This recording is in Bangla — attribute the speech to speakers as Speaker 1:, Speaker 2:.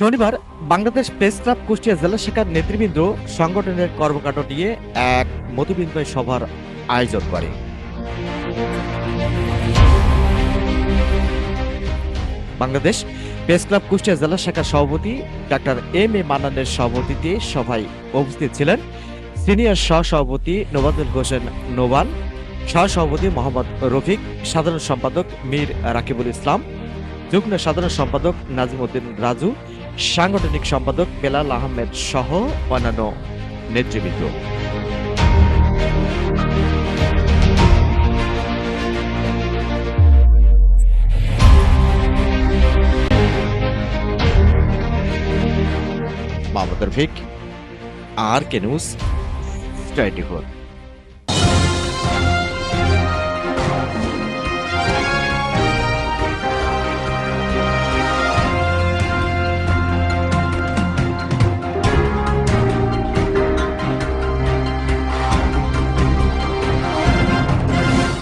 Speaker 1: শনিবার বাংলাদেশ প্রেস ক্লাব কুষ্টিয়া জেলা শাখার নেতৃবৃন্দ সংগঠনের কর্মকাণ্ড নিয়ে এক মতবিনিময় সভার আয়োজন করে। বাংলাদেশ প্রেস ক্লাব কুষ্টিয়া জেলা শাখার সভাপতি ডাক্তার এম এ মান্নানের সভাপতিতে সভায় উপস্থিত ছিলেন সিনিয়র সহসভাপতি নোবাদুল হোসেন নোবান সহসভাপতি মোহাম্মদ রফিক, সাধারণ সম্পাদক মীর রাকিবুল ইসলাম, যুগ্ম সাধারণ সম্পাদক নাজিমউদ্দিন রাজু সাংগঠনিক সম্পাদক বেলাল আহমেদ সহ অন্যান্য নেতৃবৃন্দ। Mohammad Rafiq R K news twenty